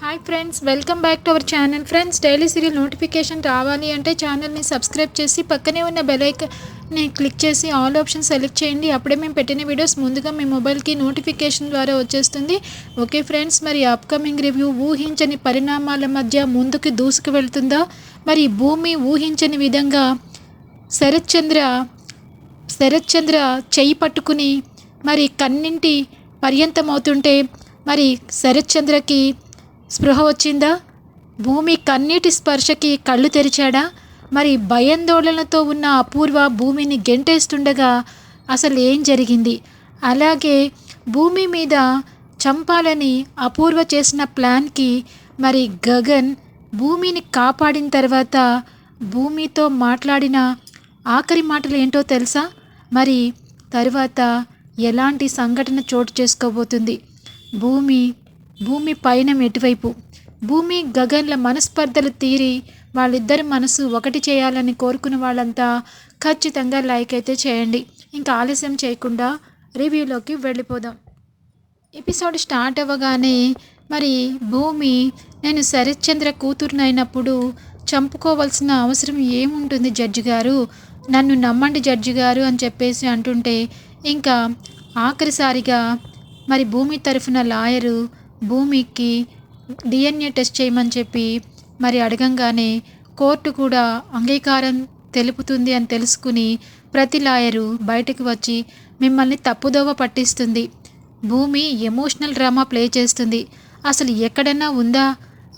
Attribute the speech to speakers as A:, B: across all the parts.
A: Hi friends welcome back to our channel friends daily serial notification రావాలి అంటే ఛానల్ని subscribe చేసి పక్కనే ఉన్న బెలైకాన్ని క్లిక్ చేసి ఆల్ ఆప్షన్ సెలెక్ట్ చేయండి. అప్పుడే మేము పెట్టిన వీడియోస్ ముందుగా మీ మొబైల్కి నోటిఫికేషన్ ద్వారా వచ్చేస్తుంది. ఓకే ఫ్రెండ్స్ మరి అప్కమింగ్ రివ్యూ ఊహించని పరిణామాల మధ్య ముందుకు దూసుకు వెళ్తుందా? మరి భూమి ఊహించని విధంగా శరత్ చంద్ర శరత్ చంద్ర చెయ్యి పట్టుకుని మరి కన్నింటి పర్యంతమవుతుంటే మరి శరత్ చంద్రకి స్పృహ వచ్చిందా? భూమి కన్నీటి స్పర్శకి కళ్ళు తెరిచాడా? మరి భయాందోళనతో ఉన్న అపూర్వ భూమిని గెంటేస్తుండగా అసలు ఏం జరిగింది? అలాగే భూమి మీద చంపాలని అపూర్వ చేసిన ప్లాన్కి మరి గగన్ భూమిని కాపాడిన తర్వాత భూమితో మాట్లాడిన ఆఖరి మాటలు ఏంటో తెలుసా? మరి తరువాత ఎలాంటి సంఘటన చోటు చేసుకోబోతుంది? భూమి భూమి పైన ఎటువైపు? భూమి గగన్ల మనస్పర్ధలు తీరి వాళ్ళిద్దరి మనసు ఒకటి చేయాలని కోరుకున్న వాళ్ళంతా ఖచ్చితంగా లైక్ అయితే చేయండి. ఇంకా ఆలస్యం చేయకుండా రివ్యూలోకి వెళ్ళిపోదాం. ఎపిసోడ్ స్టార్ట్ అవ్వగానే మరి భూమి నేను శరత్చంద్ర కూతురునైనప్పుడు చంపుకోవాల్సిన అవసరం ఏముంటుంది జడ్జి గారు? నన్ను నమ్మండి జడ్జి గారు అని చెప్పేసి అంటుంటే ఇంకా ఆఖరిసారిగా మరి భూమి తరఫున లాయరు భూమికి డిఎన్ఏ టెస్ట్ చేయమని చెప్పి మరి అడగంగానే కోర్టు కూడా అంగీకారం తెలుపుతుంది అని తెలుసుకుని ప్రతి లాయరు బయటకు వచ్చి మిమ్మల్ని తప్పుదోవ పట్టిస్తుంది. భూమి ఎమోషనల్ డ్రామా ప్లే చేస్తుంది. అసలు ఎక్కడన్నా ఉందా?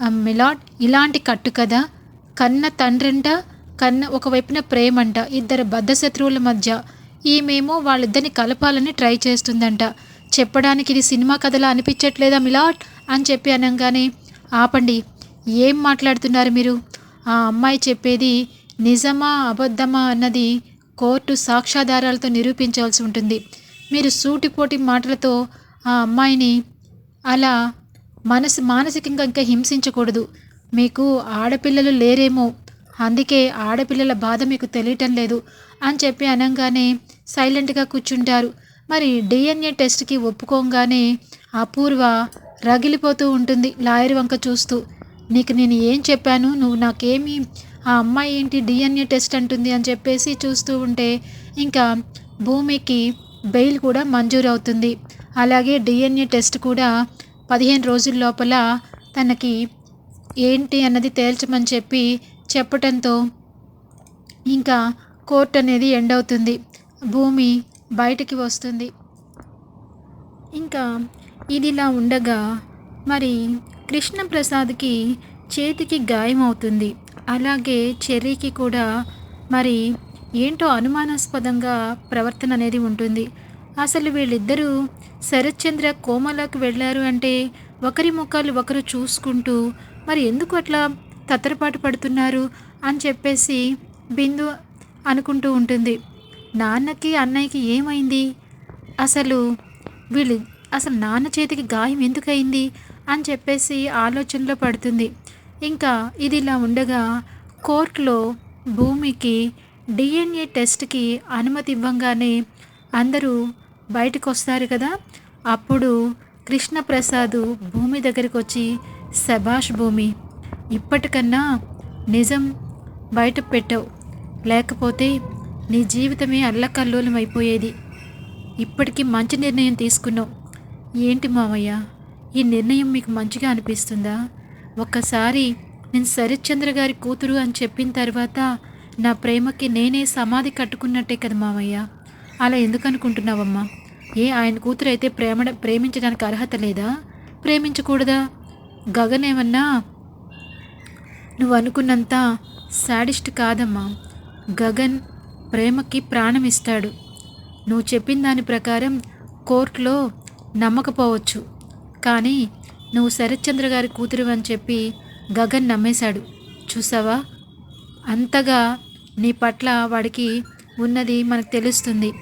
A: మిలాట్ ఇలాంటి కట్టు కదా? కన్న తండ్రంట కన్న ఒకవైపున ప్రేమంట ఇద్దరు బద్ధ శత్రువుల మధ్య. ఈమెమో వాళ్ళిద్దరిని కలపాలని ట్రై చేస్తుందంట. చెప్పడానికి ఇది సినిమా కథలా అనిపించట్లేదా మిలాట్? అని చెప్పి అనగానే ఆపండి ఏం మాట్లాడుతున్నారు మీరు? ఆ అమ్మాయి చెప్పేది నిజమా అబద్ధమా అన్నది కోర్టు సాక్ష్యాధారాలతో నిరూపించాల్సి ఉంటుంది. మీరు సూటిపోటి మాటలతో ఆ అమ్మాయిని అలా మనసు మానసికంగా ఇంకా హింసించకూడదు. మీకు ఆడపిల్లలు లేరేమో అందుకే ఆడపిల్లల బాధ మీకు తెలియటం లేదు అని చెప్పి అనగానే సైలెంట్గా కూర్చుంటారు. మరి డిఎన్ఏ టెస్ట్కి ఒప్పుకోగానే అపూర్వ రగిలిపోతూ ఉంటుంది లాయర్ వంక చూస్తూ. నీకు నేను ఏం చెప్పాను? నువ్వు నాకేమి ఆ అమ్మాయి ఏంటి డిఎన్ఏ టెస్ట్ అంటుంది అని చెప్పేసి చూస్తూ ఉంటే ఇంకా భూమికి బెయిల్ కూడా మంజూరు అవుతుంది అలాగే డిఎన్ఏ టెస్ట్ కూడా పదిహేను రోజుల లోపల తనకి ఏంటి అన్నది తేల్చమని చెప్పి చెప్పటంతో ఇంకా కోర్ట్ అనేది ఎండ్ అవుతుంది. భూమి బయటికి వస్తుంది. ఇంకా ఇదిలా ఉండగా మరి కృష్ణప్రసాద్కి చేతికి గాయం అవుతుంది అలాగే చెర్రీకి కూడా మరి ఏంటో అనుమానాస్పదంగా ప్రవర్తన అనేది ఉంటుంది. అసలు వీళ్ళిద్దరూ శరత్చంద్ర కోమలోకి వెళ్ళారు అంటే ఒకరి ముఖాలు ఒకరు చూసుకుంటూ మరి ఎందుకు అట్లా తత్తరపాటు పడుతున్నారు అని చెప్పేసి బిందు అనుకుంటూ ఉంటుంది. నాన్నకి అన్నయ్యకి ఏమైంది? అసలు వీళ్ళు అసలు నాన్న చేతికి గాయం ఎందుకయింది? అని చెప్పేసి ఆలోచనలో పడుతుంది. ఇంకా ఇది ఇలా ఉండగా కోర్టులో భూమికి డిఎన్ఏ టెస్ట్కి అనుమతి ఇవ్వంగానే అందరూ బయటకు వస్తారు కదా? అప్పుడు కృష్ణప్రసాద్ భూమి దగ్గరికి వచ్చి శభాష్ భూమి ఇప్పటికన్నా నిజం బయట పెట్టావు లేకపోతే నీ జీవితమే అల్లకల్లోలం అయిపోయేది. ఇప్పటికీ మంచి నిర్ణయం తీసుకున్నావు. ఏంటి మామయ్య? ఈ నిర్ణయం మీకు మంచిగా అనిపిస్తుందా? ఒక్కసారి నేను శరత్చంద్ర గారి కూతురు అని చెప్పిన తర్వాత నా ప్రేమకి నేనే సమాధి కట్టుకున్నట్టే కదా మామయ్య. అలా ఎందుకు అనుకుంటున్నావమ్మా? ఏ ఆయన కూతురు అయితే ప్రేమ ప్రేమించడానికి అర్హత లేదా? ప్రేమించకూడదా? గగన్ ఏమన్నా? నువ్వు అనుకున్నంత శాడిస్ట్ కాదమ్మా. గగన్ ప్రేమకి ప్రాణం ఇస్తాడు నువ్వు చెప్పిన దాని ప్రకారం కోర్టులో నమ్మకపోవచ్చు. కానీ నువ్వు శరత్చంద్ర గారి కూతురు అని చెప్పి గగన్ నమ్మేశాడు. చూసావా? అంతగా నీ పట్ల వాడికి ఉన్నది మనకు తెలుస్తుంది.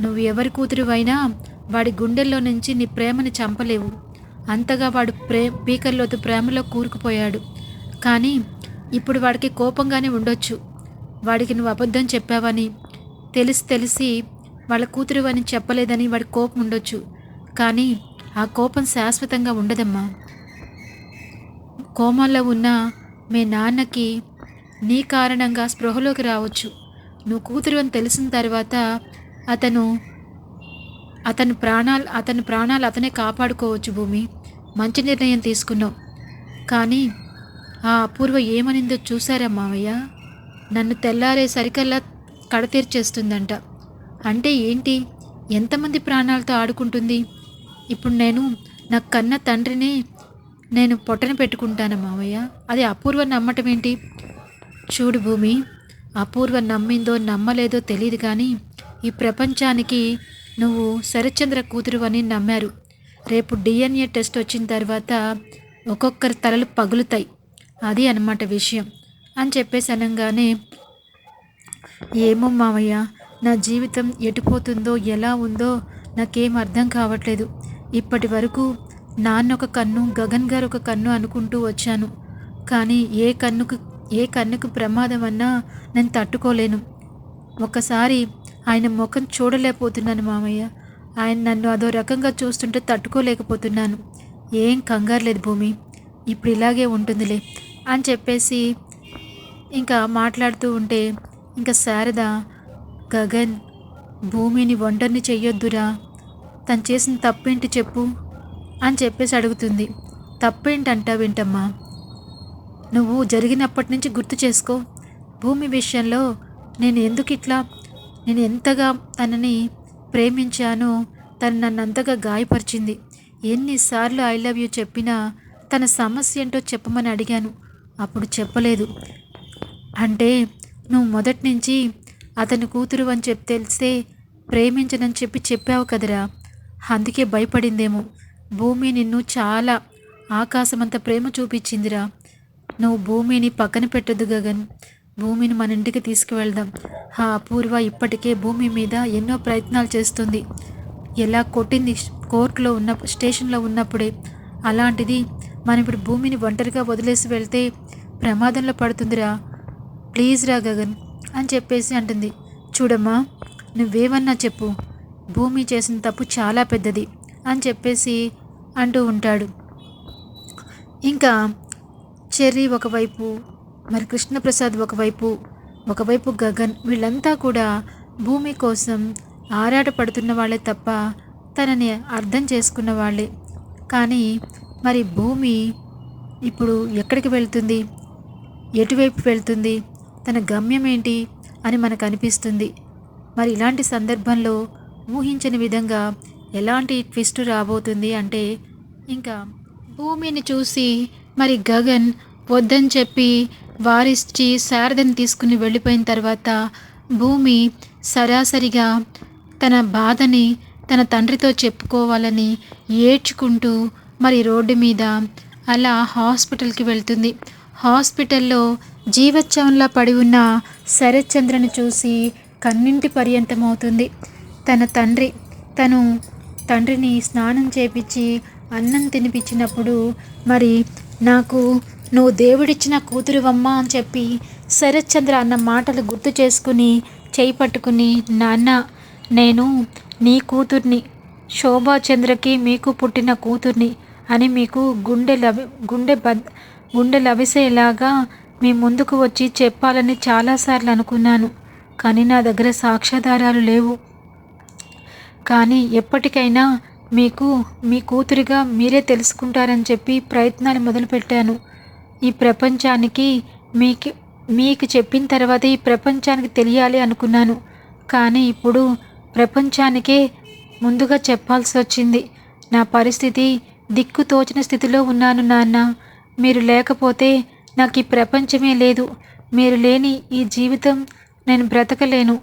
A: నువ్వు ఎవరి కూతురు అయినా వాడి గుండెల్లో నుంచి నీ ప్రేమని చంపలేవు. అంతగా వాడు ప్రే పీకల్లోతు ప్రేమలో కూరుకుపోయాడు. కానీ ఇప్పుడు వాడికి కోపంగానే ఉండొచ్చు. వాడికి నువ్వు అబద్ధం చెప్పావని తెలిసి తెలిసి వాళ్ళ కూతురు అని చెప్పలేదని వాడి కోపం ఉండొచ్చు. కానీ ఆ కోపం శాశ్వతంగా ఉండదమ్మా. కోమాల్లో ఉన్న మీ నాన్నకి నీ కారణంగా స్పృహలోకి రావచ్చు. నువ్వు కూతురు అని తెలిసిన తర్వాత అతను అతని ప్రాణాలు అతని ప్రాణాలు అతనే కాపాడుకోవచ్చు భూమి. మంచి నిర్ణయం తీసుకున్నావు. కానీ ఆ అపూర్వ ఏమనిందో చూసారా మావయ్య? నన్ను తెల్లారే సరికల్లా కడతీర్చేస్తుందంట. అంటే ఏంటి? ఎంతమంది ప్రాణాలతో ఆడుకుంటుంది? ఇప్పుడు నేను నా కన్న తండ్రిని నేను పొట్టన పెట్టుకుంటాను మావయ్య? అది అపూర్వ నమ్మటం ఏంటి? చూడు భూమి అపూర్వ నమ్మిందో నమ్మలేదో తెలియదు కానీ ఈ ప్రపంచానికి నువ్వు శరత్చంద్ర కూతురు అని నమ్మారు. రేపు డిఎన్ఏ టెస్ట్ వచ్చిన తర్వాత ఒక్కొక్కరి తలలు పగులుతాయి. అది అన్నమాట విషయం. అని చెప్పేసి అనగానే ఏమో మావయ్య నా జీవితం ఎటుపోతుందో ఎలా ఉందో నాకేం అర్థం కావట్లేదు. ఇప్పటి వరకు నాన్న ఒక కన్ను గగన్ గారు ఒక కన్ను అనుకుంటూ వచ్చాను. కానీ ఏ కన్నుకు ఏ కన్నుకు ప్రమాదం అన్నా నేను తట్టుకోలేను. ఒకసారి ఆయన ముఖం చూడలేకపోతున్నాను మామయ్య ఆయన నన్ను అదో రకంగా చూస్తుంటే తట్టుకోలేకపోతున్నాను. ఏం కంగారు లేదు భూమి. ఇప్పుడు ఇలాగే ఉంటుందిలే అని చెప్పేసి ఇంకా మాట్లాడుతూ ఉంటే ఇంకా శారద గగన్ భూమిని ఒంటరిని చెయ్యొద్దురా. తను చేసిన తప్పేంటి చెప్పు అని చెప్పేసి అడుగుతుంది. తప్పేంటంటావేంటమ్మా నువ్వు జరిగినప్పటి నుంచి గుర్తు చేసుకో. భూమి విషయంలో నేను ఎందుకు ఇట్లా? నేను ఎంతగా తనని ప్రేమించానో తను నన్ను అంతగా గాయపరిచింది. ఎన్నిసార్లు ఐ లవ్ యూ చెప్పినా తన సమస్య ఏంటో చెప్పమని అడిగాను. అప్పుడు చెప్పలేదు. అంటే నువ్వు మొదటి నుంచి అతని కూతురు అని చెప్పి తెలిస్తే ప్రేమించనని చెప్పి చెప్పావు కదరా. అందుకే భయపడిందేమో. భూమి నిన్ను చాలా ఆకాశమంత ప్రేమ చూపించిందిరా. నువ్వు భూమిని పక్కన పెట్టొద్దు గగన్. భూమిని మన ఇంటికి తీసుకువెళ్దాం. ఆ అపూర్వ ఇప్పటికే భూమి మీద ఎన్నో ప్రయత్నాలు చేస్తుంది. ఎలా కొట్టింది కోర్టులో ఉన్న స్టేషన్లో ఉన్నప్పుడే. అలాంటిది మనం ఇప్పుడు భూమిని ఒంటరిగా వదిలేసి వెళ్తే ప్రమాదంలో పడుతుందిరా. ప్లీజ్ రా గగన్ అని చెప్పేసి అంటుంది. చూడమ్మా నువ్వేమన్నా చెప్పు. భూమి చేసిన తప్పు చాలా పెద్దది అని చెప్పేసి అంటూ ఉంటాడు. ఇంకా చెర్రీ ఒకవైపు మరి కృష్ణప్రసాద్ ఒకవైపు ఒకవైపు గగన్ వీళ్ళంతా కూడా భూమి కోసం ఆరాటపడుతున్న వాళ్ళే తప్ప తనని అర్థం చేసుకున్న వాళ్ళే. కానీ మరి భూమి ఇప్పుడు ఎక్కడికి వెళ్తుంది? ఎటువైపు వెళ్తుంది? తన గమ్యం ఏంటి అని మనకు అనిపిస్తుంది మరి ఇలాంటి సందర్భంలో ఊహించని విధంగా ఎలాంటి ట్విస్ట్ రాబోతుంది అంటే ఇంకా భూమిని చూసి మరి గగన్ వద్దని చెప్పి వారిచ్చి శారదని తీసుకుని వెళ్ళిపోయిన తర్వాత భూమి సరాసరిగా తన బాధని తన తండ్రితో చెప్పుకోవాలని ఏడ్చుకుంటూ మరి రోడ్డు మీద అలా హాస్పిటల్కి వెళ్తుంది. హాస్పిటల్లో జీవోత్సవంలా పడి ఉన్న శరత్చంద్రను చూసి కన్నింటి పర్యంతమవుతుంది. తన తండ్రి తను తండ్రిని స్నానం చేపించి అన్నం తినిపించినప్పుడు మరి నాకు నువ్వు దేవుడిచ్చిన కూతురువమ్మా అని చెప్పి శరత్చంద్ర అన్న మాటలు గుర్తు చేసుకుని చేయి పట్టుకుని నాన్న నేను నీ కూతుర్ని శోభాచంద్రకి మీకు పుట్టిన కూతుర్ని అని మీకు గుండె లవి గుండె బద్ గుండె లవిసేలాగా మీ ముందుకు వచ్చి చెప్పాలని చాలాసార్లు అనుకున్నాను కానీ నా దగ్గర సాక్ష్యాధారాలు లేవు. కానీ ఎప్పటికైనా మీకు మీ కూతురిగా మీరే తెలుసుకుంటారని చెప్పి ప్రయత్నాలు మొదలుపెట్టాను. ఈ ప్రపంచానికి మీకు మీకు చెప్పిన తర్వాత ఈ ప్రపంచానికి తెలియాలి అనుకున్నాను కానీ ఇప్పుడు ప్రపంచానికే ముందుగా చెప్పాల్సి వచ్చింది. నా పరిస్థితి దిక్కు తోచిన స్థితిలో ఉన్నాను నాన్న. మీరు లేకపోతే నాకు ఈ ప్రపంచమే లేదు. మీరు లేని ఈ జీవితం నేను బ్రతకలేను.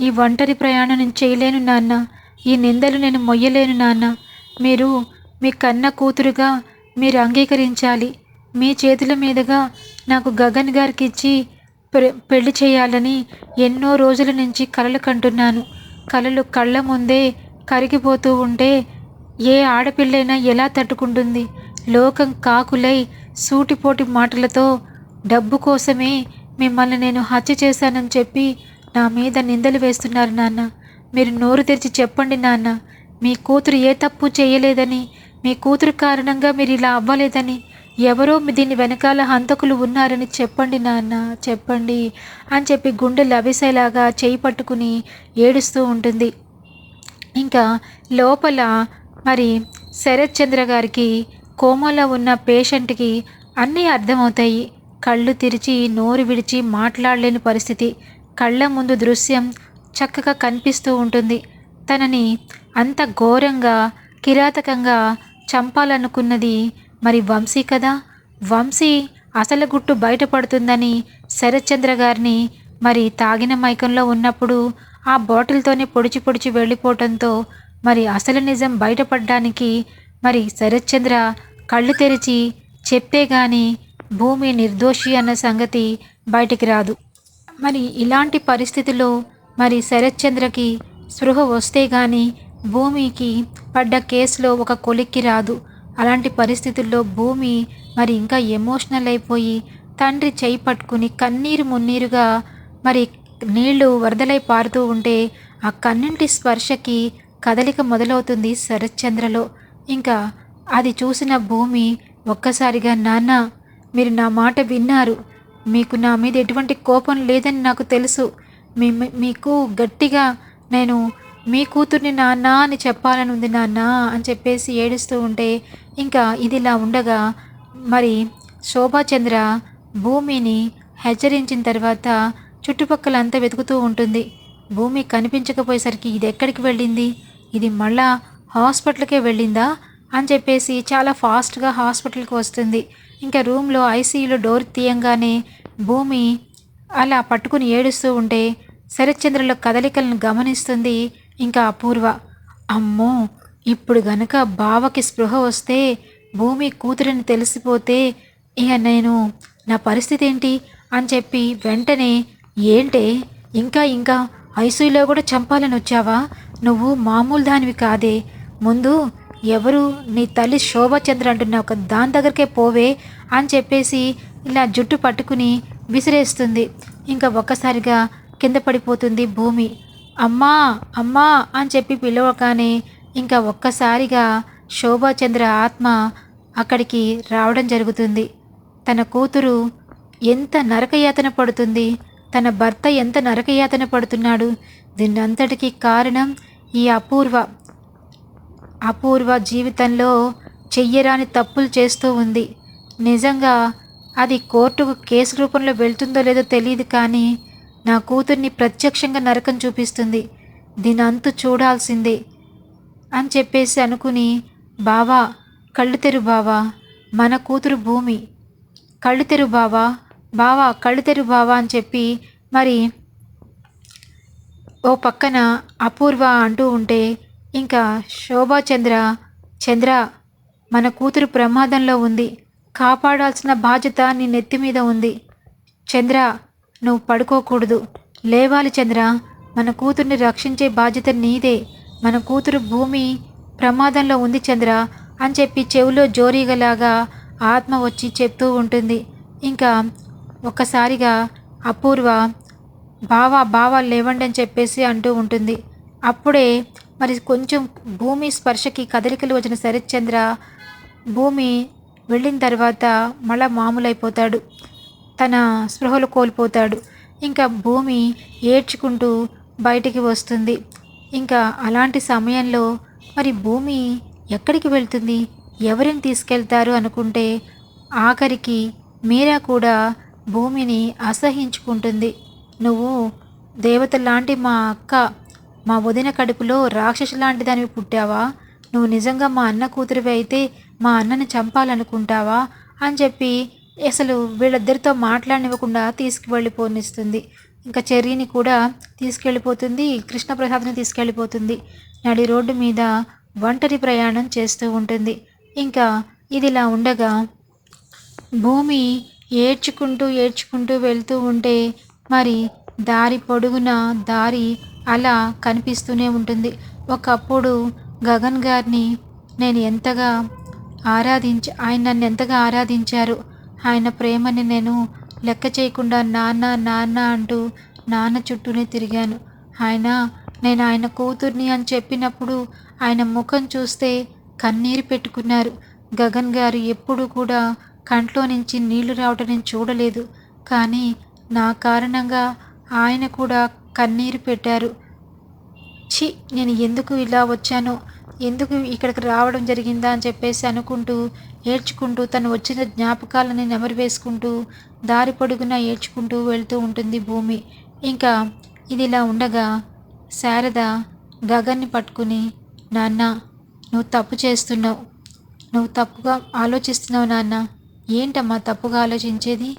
A: ఈ ఒంటరి ప్రయాణం నేను చేయలేను నాన్న. ఈ నిందలు నేను మొయ్యలేను నాన్న. మీరు మీ కన్న కూతురుగా మీరు అంగీకరించాలి. మీ చేతుల మీదుగా నాకు గగన్ గారికి ఇచ్చి పెళ్ళి చేయాలని ఎన్నో రోజుల నుంచి కలలు కంటున్నాను. కలలు కళ్ళ ముందే కరిగిపోతూ ఉంటే ఏ ఆడపిల్లైనా ఎలా తట్టుకుంటుంది? లోకం కాకులై సూటిపోటి మాటలతో డబ్బు కోసమే మిమ్మల్ని నేను హత్య చేశానని చెప్పి నా మీద నిందలు వేస్తున్నారు నాన్న. మీరు నోరు తెరిచి చెప్పండి నాన్న. మీ కూతురు ఏ తప్పు చేయలేదని మీ కూతురు కారణంగా మీరు ఇలా అవ్వలేదని ఎవరో దీని వెనకాల హంతకులు ఉన్నారని చెప్పండి నాన్న చెప్పండి అని చెప్పి గుండె లభిసేలాగా చేయి పట్టుకుని ఏడుస్తూ ఉంటుంది. ఇంకా లోపల మరి శరత్ చంద్ర గారికి కోమాలో ఉన్న పేషెంట్కి అన్నీ అర్థమవుతాయి. కళ్ళు తెరిచి నోరు విడిచి మాట్లాడలేని పరిస్థితి. కళ్ళ ముందు దృశ్యం చక్కగా కనిపిస్తూ ఉంటుంది. తనని అంత ఘోరంగా కిరాతకంగా చంపాలనుకున్నది మరి వంశీ కదా? వంశీ అసలు గుట్టు బయటపడుతుందని శరత్చంద్ర గారిని మరి తాగిన మైకంలో ఉన్నప్పుడు ఆ బాటిల్తోనే పొడిచి పొడిచి వెళ్ళిపోవటంతో మరి అసలు నిజం బయటపడడానికి మరి శరత్చంద్ర కళ్ళు తెరిచి చెప్పే గాని భూమి నిర్దోషి అన్న సంగతి బయటికి రాదు. మరి ఇలాంటి పరిస్థితిలో మరి శరత్చంద్రకి స్పృహ వస్తే గాని భూమికి పడ్డ కేసులో ఒక కొలిక్కి రాదు. అలాంటి పరిస్థితుల్లో భూమి మరి ఇంకా ఎమోషనల్ అయిపోయి తండ్రి చేయి పట్టుకుని కన్నీరు మున్నీరుగా మరి నీళ్ళు వరదలై పారుతూ ఉంటే ఆ కన్నింటి స్పర్శకి కదలిక మొదలవుతుంది శరత్చంద్రలో. ఇంకా అది చూసిన భూమి ఒక్కసారిగా నాన్న మీరు నా మాట విన్నారు. మీకు నా మీద ఎటువంటి కోపం లేదని నాకు తెలుసు. మీ మీకు గట్టిగా నేను మీ కూతుర్ని నాన్న అని చెప్పాలని ఉంది నాన్న అని చెప్పేసి ఏడుస్తూ ఉంటే ఇంకా ఇదిలా ఉండగా మరి శోభాచంద్ర భూమిని హెచ్చరించిన తర్వాత చుట్టుపక్కలంతా వెతుకుతూ ఉంటుంది. భూమి కనిపించకపోయేసరికి ఇది ఎక్కడికి వెళ్ళింది? ఇది మళ్ళా హాస్పిటల్కే వెళ్ళిందా? అని చెప్పేసి చాలా ఫాస్ట్గా హాస్పిటల్కి వస్తుంది. ఇంకా రూమ్లో ఐసీయూలో డోర్ తీయంగానే భూమి అలా పట్టుకుని ఏడుస్తూ ఉంటే శరత్చంద్రుల కదలికలను గమనిస్తుంది ఇంకా అపూర్వ. అమ్మో! ఇప్పుడు గనక బావకి స్పృహ వస్తే భూమి కూతురని తెలిసిపోతే ఇక నేను నా పరిస్థితి ఏంటి? అని చెప్పి వెంటనే ఏంటే? ఇంకా ఇంకా ఐసీయూలో కూడా చంపాలని వచ్చావా? నువ్వు మామూలు దానివి కాదే. ముందు ఎవరు నీ తల్లి శోభచంద్ర అంటున్నావు ఒక దాని దగ్గరికే పోవే అని చెప్పేసి ఇలా జుట్టు పట్టుకుని విసిరేస్తుంది. ఇంకా ఒక్కసారిగా కింద పడిపోతుంది భూమి. అమ్మా అమ్మా అని చెప్పి పిలవగానే ఇంకా ఒక్కసారిగా శోభాచంద్ర ఆత్మ అక్కడికి రావడం జరుగుతుంది. తన కూతురు ఎంత నరకయాతన పడుతుంది. తన భర్త ఎంత నరకయాతన పడుతున్నాడు. దీన్నంతటికీ కారణం ఈ అపూర్వ. అపూర్వ జీవితంలో చెయ్యరాని తప్పులు చేస్తూ ఉంది. నిజంగా అది కోర్టుకు కేసు రూపంలో వెళ్తుందో లేదో తెలియదు కానీ నా కూతుర్ని ప్రత్యక్షంగా నరకం చూపిస్తుంది. దీని అంతు చూడాల్సిందే అని చెప్పేసి అనుకుని బావా కళ్ళు తెరు బావా మన కూతురు భూమి. కళ్ళు తెరు బావా బావా కళ్ళు తెరు బావా అని చెప్పి మరి ఓ పక్కన అపూర్వ అంటూ ఉంటే ఇంకా శోభాచంద్ర చంద్ర మన కూతురు ప్రమాదంలో ఉంది. కాపాడాల్సిన బాధ్యత నీ నెత్తి మీద ఉంది. చంద్ర నువ్వు పడుకోకూడదు. లేవాలి చంద్ర. మన కూతుర్ని రక్షించే బాధ్యత నీదే. మన కూతురు భూమి ప్రమాదంలో ఉంది చంద్ర అని చెప్పి చెవిలో జోరీగలాగా ఆత్మ వచ్చి చెప్తూ ఉంటుంది. ఇంకా ఒక్కసారిగా అపూర్వ బావా బావా లేవండి అని చెప్పేసి అంటూ ఉంటుంది. అప్పుడే మరి కొంచెం భూమి స్పర్శకి కదలికలు వచ్చిన శరత్చంద్ర భూమి వెళ్ళిన తర్వాత మళ్ళా మామూలైపోతాడు. తన స్పృహలు కోల్పోతాడు. ఇంకా భూమి ఏడ్చుకుంటూ బయటికి వస్తుంది. ఇంకా అలాంటి సమయంలో మరి భూమి ఎక్కడికి వెళ్తుంది? ఎవరిని తీసుకెళ్తారు అనుకుంటే ఆఖరికి మీరా కూడా భూమిని అసహించుకుంటుంది. నువ్వు దేవత లాంటి మా అక్క. మా వదిన కడుపులో రాక్షసు లాంటి దానివి పుట్టావా? నువ్వు నిజంగా మా అన్న కూతురివి అయితే మా అన్నని చంపాలనుకుంటావా? అని చెప్పి అసలు వీళ్ళిద్దరితో మాట్లాడనివ్వకుండా తీసుకువెళ్ళిపోనిస్తుంది. ఇంకా చెర్రీని కూడా తీసుకెళ్ళిపోతుంది కృష్ణప్రసాద్ని తీసుకెళ్ళిపోతుంది. నడి రోడ్డు మీద ఒంటరి ప్రయాణం చేస్తూ ఉంటుంది. ఇంకా ఇదిలా ఉండగా భూమి ఏడ్చుకుంటూ ఏడ్చుకుంటూ వెళ్తూ ఉంటే మరి దారి పొడుగున? దారి అలా కనిపిస్తూనే ఉంటుంది. ఒకప్పుడు గగన్ గారిని నేను ఎంతగా ఆరాధించ ఆయన నన్ను ఎంతగా ఆరాధించారు. ఆయన ప్రేమని నేను లెక్క చేయకుండా నాన్న నాన్న అంటూ నాన్న చుట్టూనే తిరిగాను. ఆయన నేను ఆయన కూతుర్ని అని చెప్పినప్పుడు ఆయన ముఖం చూస్తే కన్నీరు పెట్టుకున్నారు. గగన్ గారు ఎప్పుడు కూడా కంట్లో నుంచి నీళ్ళు రావటం నేను చూడలేదు. కానీ నా కారణంగా ఆయన కూడా కన్నీరు పెట్టారు. ఛీ నేను ఎందుకు ఇలా వచ్చానో? ఎందుకు ఇక్కడికి రావడం జరిగిందా అని చెప్పేసి అనుకుంటూ ఏడ్చుకుంటూ తను వచ్చిన జ్ఞాపకాలని నెమరు వేసుకుంటూ దారి పొడుగునా ఏడ్చుకుంటూ వెళ్తూ ఉంటుంది భూమి. ఇంకా ఇది ఇలా ఉండగా శారద గగన్ని పట్టుకుని నాన్న నువ్వు తప్పు చేస్తున్నావు. నువ్వు తప్పుగా ఆలోచిస్తున్నావు నాన్న. ఏంటమ్మా తప్పుగా ఆలోచించేది?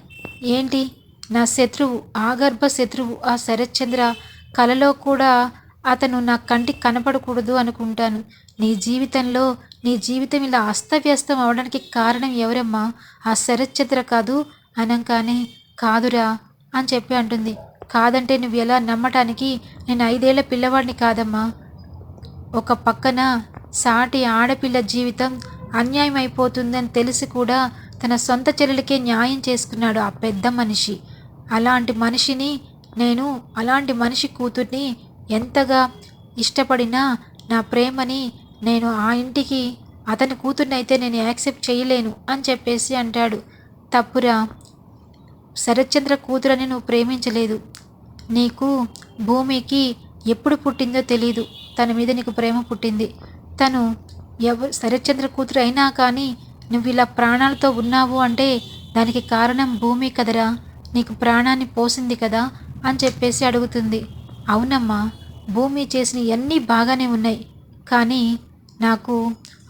A: ఏంటి? నా శత్రువు ఆగర్భ శత్రువు ఆ శరత్చంద్ర కలలో కూడా అతను నా కంటికి కనపడకూడదు అనుకుంటాను. నీ జీవితంలో నీ జీవితం ఇలా అస్తవ్యస్తం అవడానికి కారణం ఎవరమ్మా? ఆ శరత్చంద్ర కాదు అనంగానే కాదురా అని చెప్పి అంటుంది. కాదంటే నువ్వు ఎలా నమ్మటానికి నేను ఐదేళ్ళ పిల్లవాడిని కాదమ్మా. ఒక పక్కన సాటి ఆడపిల్ల జీవితం అన్యాయం అయిపోతుందని తెలిసి కూడా తన సొంత చెల్లెలకే న్యాయం చేసుకున్నాడు ఆ పెద్ద మనిషి. అలాంటి మనిషిని నేను అలాంటి మనిషి కూతుర్ని ఎంతగా ఇష్టపడినా నా ప్రేమని నేను ఆ ఇంటికి అతని కూతుర్ని అయితే నేను యాక్సెప్ట్ చేయలేను అని చెప్పేసి అంటాడు. తప్పురా. శరత్చంద్ర కూతురని నువ్వు ప్రేమించలేదు. నీకు భూమికి ఎప్పుడు పుట్టిందో తెలీదు. తన మీద నీకు ప్రేమ పుట్టింది. తను ఎవరు శరత్చంద్ర కూతురు అయినా కానీ నువ్వు ఇలా ప్రాణాలతో ఉన్నావు అంటే దానికి కారణం భూమి కదరా. నీకు ప్రాణాన్ని పోసింది కదా అని చెప్పేసి అడుగుతుంది. అవునమ్మా భూమి చేసిన అన్నీ బాగానే ఉన్నాయి. కానీ నాకు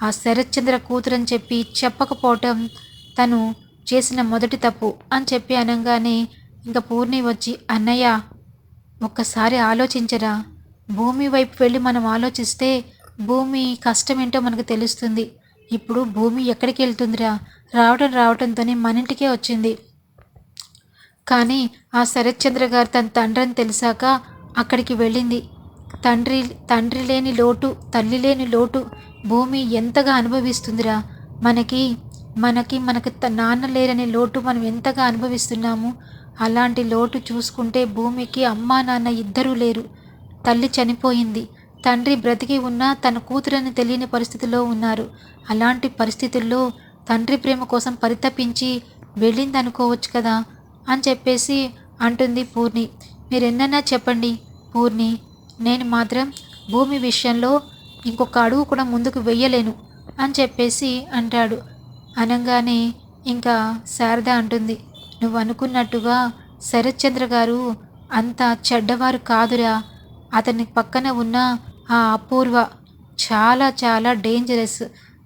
A: ఆ శరత్చంద్ర కూతురని చెప్పి చెప్పకపోవటం తను చేసిన మొదటి తప్పు అని చెప్పి అనగానే ఇంకా పూర్ణి వచ్చి అన్నయ్య ఒక్కసారి ఆలోచించరా. భూమి వైపు వెళ్ళి మనం ఆలోచిస్తే భూమి కష్టం ఏంటో మనకు తెలుస్తుంది. ఇప్పుడు భూమి ఎక్కడికి వెళ్తుందిరా? రావటం రావటంతోనే మన ఇంటికే వచ్చింది. కానీ ఆ శరత్చంద్ర గారు తన తండ్రిని తెలిసాక అక్కడికి వెళ్ళింది. తండ్రి తండ్రి లేని లోటు తల్లి లేని లోటు భూమి ఎంతగా అనుభవిస్తుందిరా? మనకి మనకి మనకి త- నాన్న లేరనే లోటు మనం ఎంతగా అనుభవిస్తున్నాము? అలాంటి లోటు చూసుకుంటే భూమికి అమ్మా నాన్న ఇద్దరూ లేరు. తల్లి చనిపోయింది. తండ్రి బ్రతికి ఉన్నా తన కూతురని తెలియని పరిస్థితిలో ఉన్నారు. అలాంటి పరిస్థితుల్లో తండ్రి ప్రేమ కోసం పరితపించి వెళ్ళిందనుకోవచ్చు కదా? అని చెప్పేసి అంటుంది పూర్ణి. మీరు చెప్పండి పూర్ణి. నేను మాత్రం భూమి విషయంలో ఇంకొక అడుగు కూడా ముందుకు వెయ్యలేను అని చెప్పేసి అంటాడు. అనగానే ఇంకా శారద అంటుంది. నువ్వు అనుకున్నట్టుగా శరత్చంద్ర గారు అంత చెడ్డవారు కాదురా. అతని పక్కన ఉన్న ఆ అపూర్వ చాలా చాలా డేంజరస్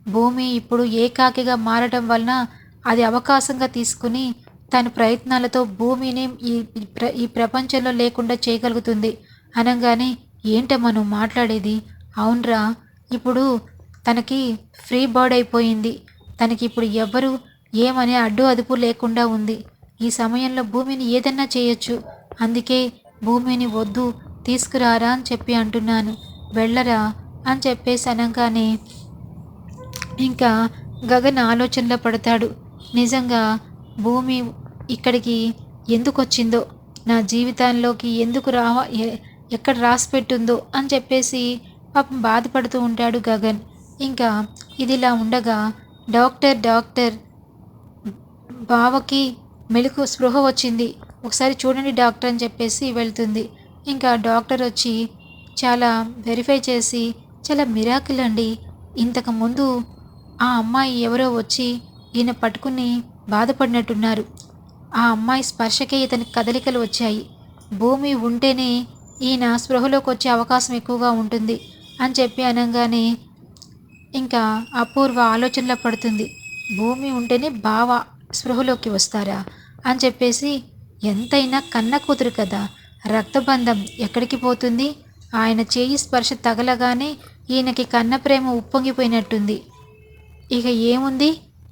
A: భూమి ఇప్పుడు ఏకాకిగా మారడం వలన అది అవకాశంగా తీసుకుని తన ప్రయత్నాలతో భూమిని ఈ ఈ ప్ర ఈ ప్రపంచంలో లేకుండా చేయగలుగుతుంది. అనగానే ఏంటమ్మా నువ్వు మాట్లాడేది? అవునరా. ఇప్పుడు తనకి ఫ్రీ బర్డ్ అయిపోయింది. తనకి ఇప్పుడు ఎవ్వరు ఏమనే అడ్డు అదుపు లేకుండా ఉంది. ఈ సమయంలో భూమిని ఏదన్నా చేయొచ్చు. అందుకే భూమిని వద్దు తీసుకురారా అని చెప్పి అంటున్నాను. వెళ్ళరా అని చెప్పేసి అనగానే ఇంకా గగన్ ఆలోచనలో పడతాడు. నిజంగా భూమి ఇక్కడికి ఎందుకు వచ్చిందో నా జీవితంలోకి ఎందుకు రావ ఎ- ఎక్కడ రాసి పెట్టుందో అని చెప్పేసి పాపం బాధపడుతూ ఉంటాడు గగన్. ఇంకా ఇదిలా ఉండగా డాక్టర్ డాక్టర్ బావకి మెలకు స్పృహ వచ్చింది. ఒకసారి చూడండి డాక్టర్ అని చెప్పేసి వెళ్తుంది. ఇంకా డాక్టర్ వచ్చి చాలా వెరిఫై చేసి చాలా మిరాకిల్ అండి. ఇంతకుముందు ఆ అమ్మాయి ఎవరో వచ్చి ఈయన పట్టుకుని బాధపడినట్టున్నారు. ఆ అమ్మాయి స్పర్శకే ఇతనికి కదలికలు వచ్చాయి. భూమి ఉంటేనే ఈయన స్పృహలోకి వచ్చే అవకాశం ఎక్కువగా ఉంటుంది అని చెప్పి అనగానే ఇంకా అపూర్వ ఆలోచనలో పడుతుంది. భూమి ఉంటేనే బావ స్పృహలోకి వస్తారా అని చెప్పేసి ఎంతైనా కన్న కూతురు కదా రక్తబంధం ఎక్కడికి పోతుంది? ఆయన చేయి స్పర్శ తగలగానే ఈయనకి కన్న ప్రేమ ఉప్పొంగిపోయినట్టుంది. ఇక ఏముంది?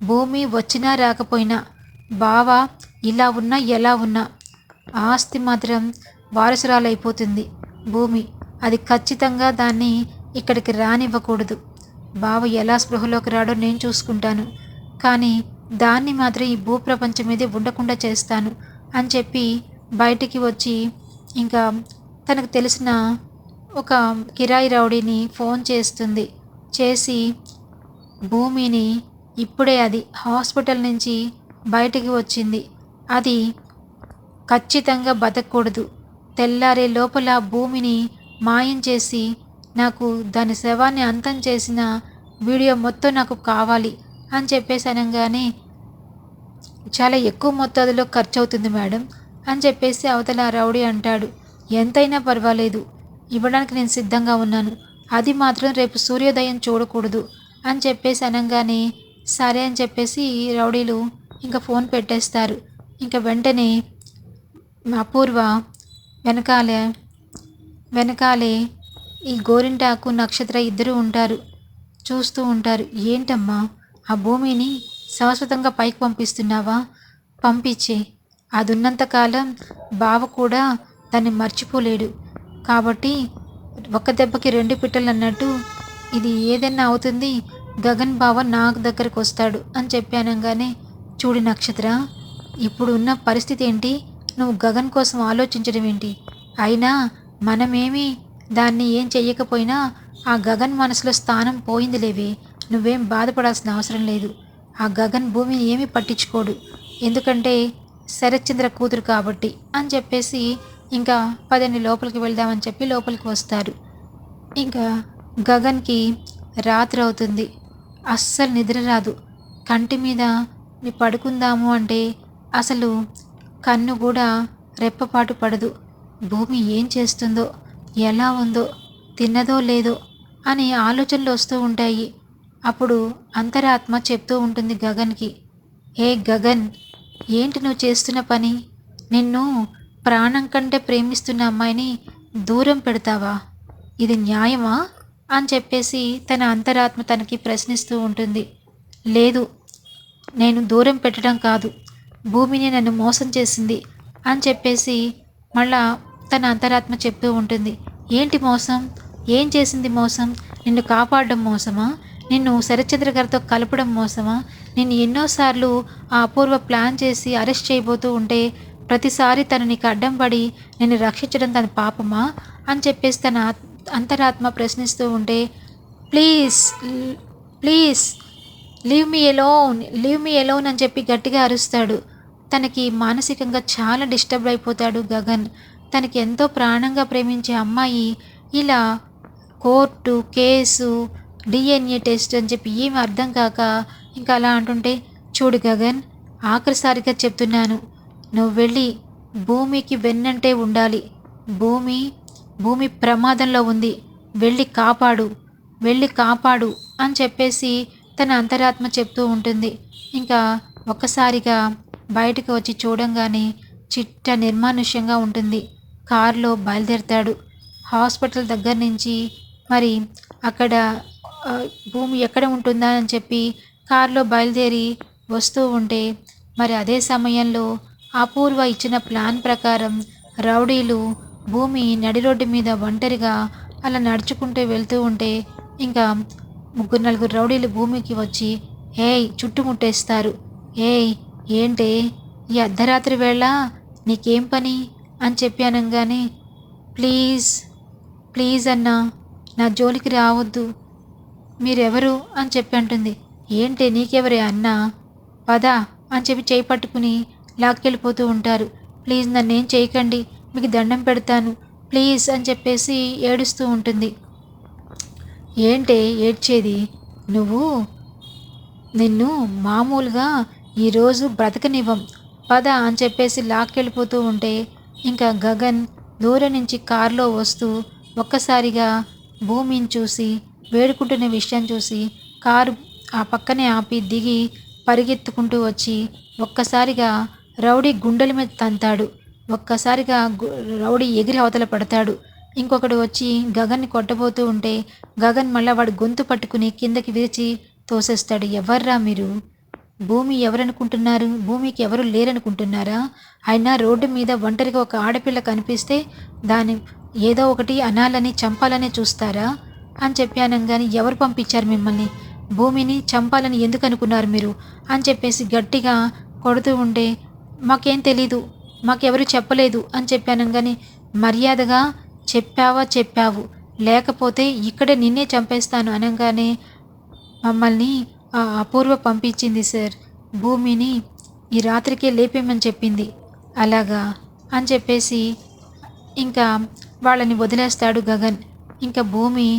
A: భూమి వచ్చినా రాకపోయినా బావ ఇలా ఉన్నా ఎలా ఉన్నా ఆస్తి మాత్రం వారసురాలైపోతుంది భూమి. అది ఖచ్చితంగా దాన్ని ఇక్కడికి రానివ్వకూడదు. బావ ఎలా స్పృహలోకి రాడో నేను చూసుకుంటాను. కానీ దాన్ని మాత్రం ఈ భూప్రపంచం మీదే ఉండకుండా చేస్తాను అని చెప్పి బయటికి వచ్చి ఇంకా తనకు తెలిసిన ఒక కిరాయి రౌడీని ఫోన్ చేస్తుంది. చేసి భూమిని ఇప్పుడే అది హాస్పిటల్ నుంచి బయటికి వచ్చింది. అది ఖచ్చితంగా బతకూడదు. తెల్లారే లోపల భూమిని మాయం చేసి నాకు దాని శవాన్ని అంతం చేసిన వీడియో మొత్తం నాకు కావాలి అని చెప్పేసి అనగానే చాలా ఎక్కువ మొత్తాదులో ఖర్చు అవుతుంది మేడం అని చెప్పేసి అవతల రౌడీ అంటాడు. ఎంతైనా పర్వాలేదు. ఇవ్వడానికి నేను సిద్ధంగా ఉన్నాను. అది మాత్రం రేపు సూర్యోదయం చూడకూడదు అని చెప్పేసి అనగానే సరే అని చెప్పేసి రౌడీలు ఇంకా ఫోన్ పెట్టేస్తారు. ఇంకా వెంటనే అపూర్వ వెనకాలే వెనకాలే ఈ గోరింటాకు నక్షత్ర ఇద్దరు ఉంటారు. చూస్తూ ఉంటారు. ఏంటమ్మా ఆ భూమిని శాశ్వతంగా పైకి పంపిస్తున్నావా? పంపించే. అది ఉన్నంతకాలం బావ కూడా దాన్ని మర్చిపోలేడు. కాబట్టి ఒక దెబ్బకి రెండు పిట్టలు అన్నట్టు ఇది ఏదైనా అవుతుంది గగన్ బావ నాకు దగ్గరకు వస్తాడు అని చెప్పానంగానే చూడు నక్షత్ర ఇప్పుడు ఉన్న పరిస్థితి ఏంటి? నువ్వు గగన్ కోసం ఆలోచించడం ఏంటి? అయినా మనమేమి దాన్ని ఏం చెయ్యకపోయినా ఆ గగన్ మనసులో స్థానం పోయింది లేవే. నువ్వేం బాధపడాల్సిన అవసరం లేదు. ఆ గగన్ భూమిని ఏమీ పట్టించుకోడు. ఎందుకంటే శరత్చంద్ర కూతురు కాబట్టి అని చెప్పేసి ఇంకా పదండి లోపలికి వెళ్దామని చెప్పి లోపలికి వస్తారు. ఇంకా గగన్కి రాత్రి అవుతుంది. అస్సలు నిద్ర రాదు. కంటి మీద నీ పడుకుందాము అంటే అసలు కన్ను కూడా రెప్పపాటు పడదు. భూమి ఏం చేస్తుందో ఎలా ఉందో తిన్నదో లేదో అని ఆలోచనలు వస్తూ ఉంటాయి. అప్పుడు అంతరాత్మ చెప్తూ ఉంటుంది గగన్కి ఏ గగన్ ఏంటి నువ్వు చేస్తున్న పని? నిన్ను ప్రాణం కంటే ప్రేమిస్తున్న అమ్మాయిని దూరం పెడతావా? ఇది న్యాయమా? అని చెప్పేసి తన అంతరాత్మ తనకి ప్రశ్నిస్తూ ఉంటుంది. లేదు నేను దూరం పెట్టడం కాదు. భూమిని నన్ను మోసం చేసింది అని చెప్పేసి మళ్ళా తన అంతరాత్మ చెప్తూ ఉంటుంది. ఏంటి మోసం? ఏం చేసింది మోసం? నిన్ను కాపాడడం మోసమా? నిన్ను శరచంద్ర గారితో కలపడం మోసమా? నిన్ను ఎన్నోసార్లు ఆ అపూర్వ ప్లాన్ చేసి అరెస్ట్ చేయబోతూ ఉంటే ప్రతిసారి తను నీకు అడ్డం పడి నిన్ను రక్షించడం తన పాపమా? అని చెప్పేసి తన అంతరాత్మ ప్రశ్నిస్తూ ఉంటే please please leave me alone leave me alone అని చెప్పి గట్టిగా అరుస్తాడు. తనకి మానసికంగా చాలా డిస్టర్బ్ అయిపోతాడు గగన్. తనకి ఎంతో ప్రాణంగా ప్రేమించే అమ్మాయి ఇలా కోర్టు కేసు డిఎన్ఏ టెస్ట్ అని చెప్పి ఏమి అర్థం కాక ఇంకా అలా అంటుంటే చూడు గగన్ ఆఖరిసారిగా చెప్తున్నాను నువ్వు వెళ్ళి భూమికి వెన్నంటే ఉండాలి. భూమి భూమి ప్రమాదంలో ఉంది. వెళ్ళి కాపాడు వెళ్ళి కాపాడు అని చెప్పేసి తన అంతరాత్మ చెప్తూ ఉంటుంది. ఇంకా ఒక్కసారిగా బయటకు వచ్చి చూడంగానే చిట్ట నిర్మానుష్యంగా ఉంటుంది. కారులో బయలుదేరతాడు. హాస్పిటల్ దగ్గర నుంచి మరి అక్కడ భూమి ఎక్కడ ఉంటుందా అని చెప్పి కారులో బయలుదేరి వస్తూ ఉంటే మరి అదే సమయంలో అపూర్వ ఇచ్చిన ప్లాన్ ప్రకారం రౌడీలు భూమి నడి రోడ్డు మీద ఒంటరిగా అలా నడుచుకుంటూ వెళ్తూ ఉంటే ఇంకా ముగ్గురు నలుగురు రౌడీలు భూమికి వచ్చి ఏయ్ చుట్టుముట్టేస్తారు. ఏయ్ ఏంటే? ఈ అర్ధరాత్రి వేళ నీకేం పని? అని చెప్పి అనగానే ప్లీజ్ ప్లీజ్ అన్నా నా జోలికి రావద్దు. మీరెవరు? అని చెప్పి అంటుంది. ఏంటి నీకెవరే అన్నా? పదా అని చెప్పి చేయి పట్టుకుని లాక్కెళ్ళిపోతూ ఉంటారు. ప్లీజ్ నన్నేం చేయకండి. మీకు దండం పెడతాను. ప్లీజ్ అని చెప్పేసి ఏడుస్తూ ఉంటుంది. ఏంటి ఏడ్చేది? నువ్వు నిన్ను మామూలుగా ఈరోజు బ్రతకనివ్వం. పద అని చెప్పేసి లాక్కెళ్ళిపోతూ ఉంటే ఇంకా గగన్ దూరం నుంచి కారులో వస్తూ ఒక్కసారిగా భూమిని చూసి వేడుకుంటున్న విషయం చూసి కారు ఆ పక్కనే ఆపి దిగి పరిగెత్తుకుంటూ వచ్చి ఒక్కసారిగా రౌడీ గుండెల మీద తంతాడు. ఒక్కసారిగా రౌడీ ఎగిరి అవతల పడతాడు. ఇంకొకడు వచ్చి గగన్ని కొట్టబోతూ ఉంటే గగన్ మళ్ళా వాడు గొంతు పట్టుకుని కిందకి విరిచి తోసేస్తాడు. ఎవర్రా మీరు? భూమి ఎవరనుకుంటున్నారు? భూమికి ఎవరు లేరనుకుంటున్నారా? అయినా రోడ్డు మీద ఒంటరిగా ఒక ఆడపిల్ల కనిపిస్తే దాని ఏదో ఒకటి అనాలని చంపాలని చూస్తారా? అని చెప్పాను కానీ ఎవరు పంపించారు మిమ్మల్ని? భూమిని చంపాలని ఎందుకు అనుకున్నారు మీరు? అని చెప్పేసి గట్టిగా కొడుతూ ఉంటే మాకేం తెలీదు. మాకెవరు చెప్పలేదు అని చెప్పాను కానీ మర్యాదగా చెప్పావా చెప్పావు. లేకపోతే ఇక్కడే నిన్నే చంపేస్తాను అనగానే మమ్మల్ని ఆ అపూర్వ పంపించింది సార్. భూమిని ఈ రాత్రికే లేపేమని చెప్పింది. అలాగా అని చెప్పేసి ఇంకా వాళ్ళని వదిలేస్తాడు గగన్. ఇంకా భూమి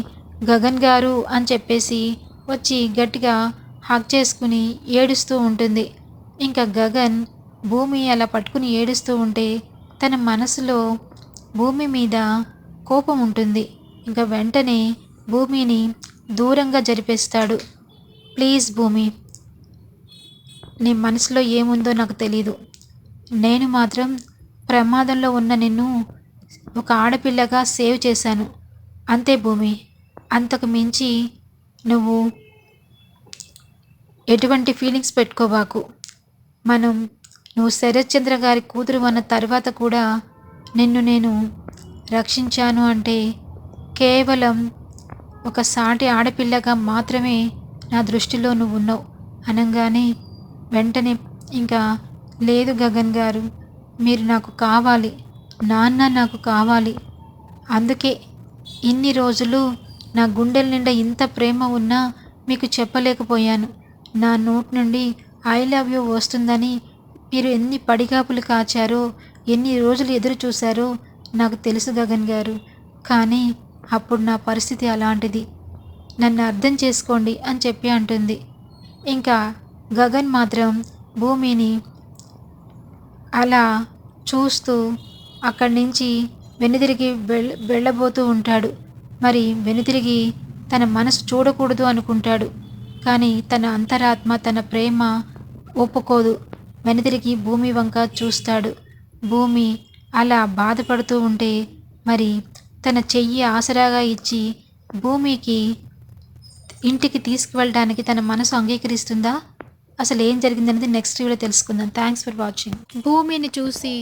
A: గగన్ గారు అని చెప్పేసి వచ్చి గట్టిగా హక్ చేసుకుని ఏడుస్తూ ఉంటుంది. ఇంకా గగన్ భూమి అలా పట్టుకుని ఏడుస్తూ ఉంటే తన మనసులో భూమి మీద కోపం ఉంటుంది. ఇంకా వెంటనే భూమిని దూరంగా జరిపేస్తాడు. ప్లీజ్ భూమి నీ మనసులో ఏముందో నాకు తెలీదు. నేను మాత్రం ప్రమాదంలో ఉన్న నిన్ను ఒక ఆడపిల్లగా సేవ్ చేశాను. అంతే భూమి అంతకు మించి నువ్వు ఎటువంటి ఫీలింగ్స్ పెట్టుకోబాకు. మనం నువ్వు శరత్చంద్ర గారి కూతురు అన్న తర్వాత కూడా నిన్ను నేను రక్షించాను అంటే కేవలం ఒక సాటి ఆడపిల్లగా మాత్రమే నా దృష్టిలో నువ్వు ఉన్నావు. అనగానే వెంటనే ఇంకా లేదు గగన్ గారు మీరు నాకు కావాలి నాన్న నాకు కావాలి. అందుకే ఇన్ని రోజులు నా గుండెల నిండా ఇంత ప్రేమ ఉన్నా మీకు చెప్పలేకపోయాను. నా నోట్ నుండి ఐ లవ్ యూ వస్తుందని మీరు ఎన్ని పడిగాపులు కాచారో ఎన్ని రోజులు ఎదురు చూశారో నాకు తెలుసు గగన్ గారు. కానీ అప్పుడు నా పరిస్థితి అలాంటిది. నన్ను అర్థం చేసుకోండి అని చెప్పి అంటుంది. ఇంకా గగన్ మాత్రం భూమిని అలా చూస్తూ అక్కడి నుంచి వెనుదిరిగి వెళ్ వెళ్ళబోతూ ఉంటాడు. మరి వెనుదిరిగి తన మనసు చూడకూడదు అనుకుంటాడు. కానీ తన అంతరాత్మ తన ప్రేమ ఒప్పుకోదు. వెనుదిరిగి భూమి వంక చూస్తాడు. భూమి అలా బాధపడుతూ ఉంటే మరి తన చెయ్యి ఆసరాగా ఇచ్చి భూమికి ఇంటికి తీసుకువెళ్ళడానికి తన మనసు అంగీకరిస్తుందా? అసలు ఏం జరిగిందనేది నెక్స్ట్ వీడియో తెలుసుకుందాం. థ్యాంక్స్ ఫర్ వాచింగ్ భూమిని చూసి